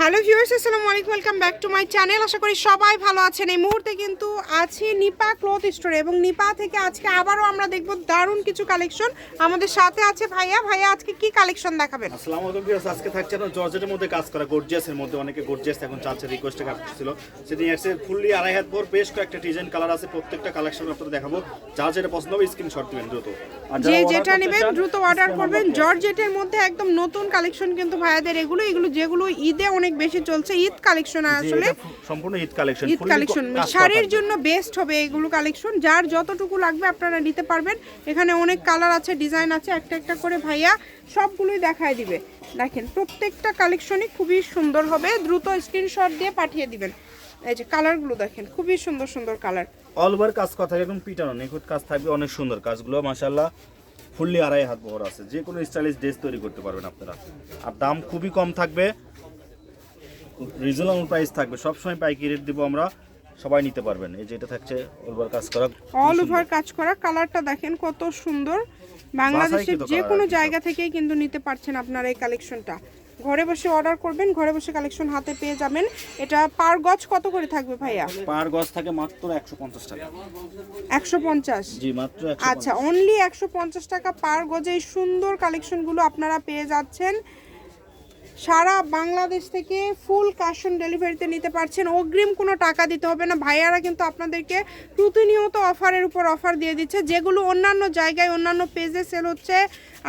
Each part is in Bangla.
হ্যালো ভিউয়ার্স আসসালামু আলাইকুম welcome back to my channel. আশা করি সবাই ভালো আছেন। এই মুহূর্তে কিন্তু আছি নিপা ক্লথ স্টোরে এবং নিপা থেকে আজকে আবারও আমরা দেখব দারুণ কিছু কালেকশন। আমাদের সাথে আছে ভাইয়া। ভাইয়া আজকে কি কালেকশন দেখাবেন? আসসালামু আলাইকুম ভিউয়ার্স আজকে থাকছে না জর্জেটের মধ্যে কাজ করা গর্জিয়াসের মধ্যে। অনেকে গর্জিয়াস এখন চাচ্ছে রিকোয়েস্টে কাজ ছিল সেদিন এসে ফুললি আড়াই হাত ভোর বেশ কয়েকটা ডিজাইন কালার আছে প্রত্যেকটা কালেকশন আপনাদের দেখাবো। যা যেটা পছন্দ হবে স্ক্রিনশট দিবেন দ্রুত। যে যেটা নেবেন দ্রুত অর্ডার করবেন। জর্জেটের মধ্যে একদম নতুন কালেকশন কিন্তু ভাইয়াদের এগুলো এগুলো যেগুলো ঈদে অনেক বেশি চলছে ঈদ কালেকশন আসলে সম্পূর্ণ ঈদ কালেকশন ঈদ কালেকশন শাড়ির জন্য বেস্ট হবে এগুলো কালেকশন যার যতটুকু লাগবে আপনারা নিতে পারবেন। এখানে অনেক কালার আছে ডিজাইন আছে একটা একটা করে ভাইয়া সবগুলোই দেখায় দিবে। দেখেন প্রত্যেকটা কালেকশনই খুবই সুন্দর হবে দ্রুত স্ক্রিনশট দিয়ে পাঠিয়ে দিবেন। এই যে কালারগুলো দেখেন খুবই সুন্দর সুন্দর কালার অল ওভার কাজ কথা এবং পিটানো নিখুঁত কাজ থাকবে অনেক সুন্দর কাজগুলো মাশাআল্লাহ। ফুললি আড়াই হাত বহর আছে যে কোনো স্টাইলিশ ড্রেস তৈরি করতে পারবেন আপনারা। আর দাম খুবই কম থাকবে রিজনেবল প্রাইস থাকবে। সবসময় পাইকারি রেট দিব আমরা সবাই নিতে পারবেন। এই যে এটা থাকছে অল ওভার কাজ করা অল ওভার কাজ করা কালারটা দেখেন কত সুন্দর। বাংলাদেশের যে কোনো জায়গা থেকেই কিন্তু নিতে পারছেন আপনারা এই কালেকশনটা। ঘরে বসে অর্ডার করবেন ঘরে বসে কালেকশন হাতে পেয়ে যাবেন। এটা পার গজ কত করে থাকবে ভাইয়া? পার গজ থাকে মাত্র একশো পঞ্চাশ টাকা। একশো পঞ্চাশ? জি মাত্র আচ্ছা অনলি একশো পঞ্চাশ টাকা পার গজে এই সুন্দর কালেকশনগুলো আপনারা পেয়ে যাচ্ছেন। সারা বাংলাদেশ থেকে ফুল ক্যাশ অন ডেলিভারিতে নিতে পারছেন। অগ্রিম কোনো টাকা দিতে হবে না। ভাইয়ারা কিন্তু আপনাদেরকে প্রতিনিয়ত অফারের উপর অফার দিয়ে দিচ্ছে। যেগুলো অন্যান্য জায়গায়, অন্যান্য পেজে সেল হচ্ছে,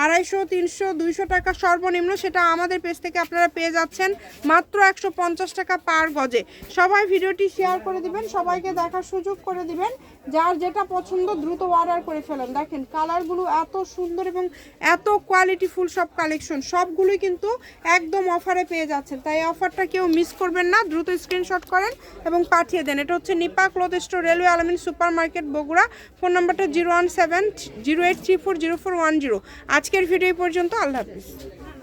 আড়াইশো, তিনশো, দুইশো টাকা সর্বনিম্ন, সেটা আমাদের পেজ থেকে আপনারা পেয়ে যাচ্ছেন। মাত্র একশো পঞ্চাশ টাকা পার গজে। সবাই ভিডিওটি শেয়ার করে দিবেন, সবাইকে দেখার সুযোগ করে দিবেন। যার যেটা পছন্দ, দ্রুত অর্ডার করে ফেলেন। দেখেন কালারগুলো এত সুন্দর এবং এত কোয়ালিটিফুল সব কালেকশন সবগুলোই কিন্তু একদম অফারে পেয়ে যাচ্ছেন। তাই অফারটা কেউ মিস করবেন না, দ্রুত স্ক্রিনশট করেন এবং পাঠিয়ে দেন। এটা হচ্ছে Nipa cloth store, railway Almin super market Bogura. Phone নাম্বারটা zero one seven, zero eight three four, zero four one zero. আজকের ভিডিও পর্যন্ত, আল্লাহ হাফিজ।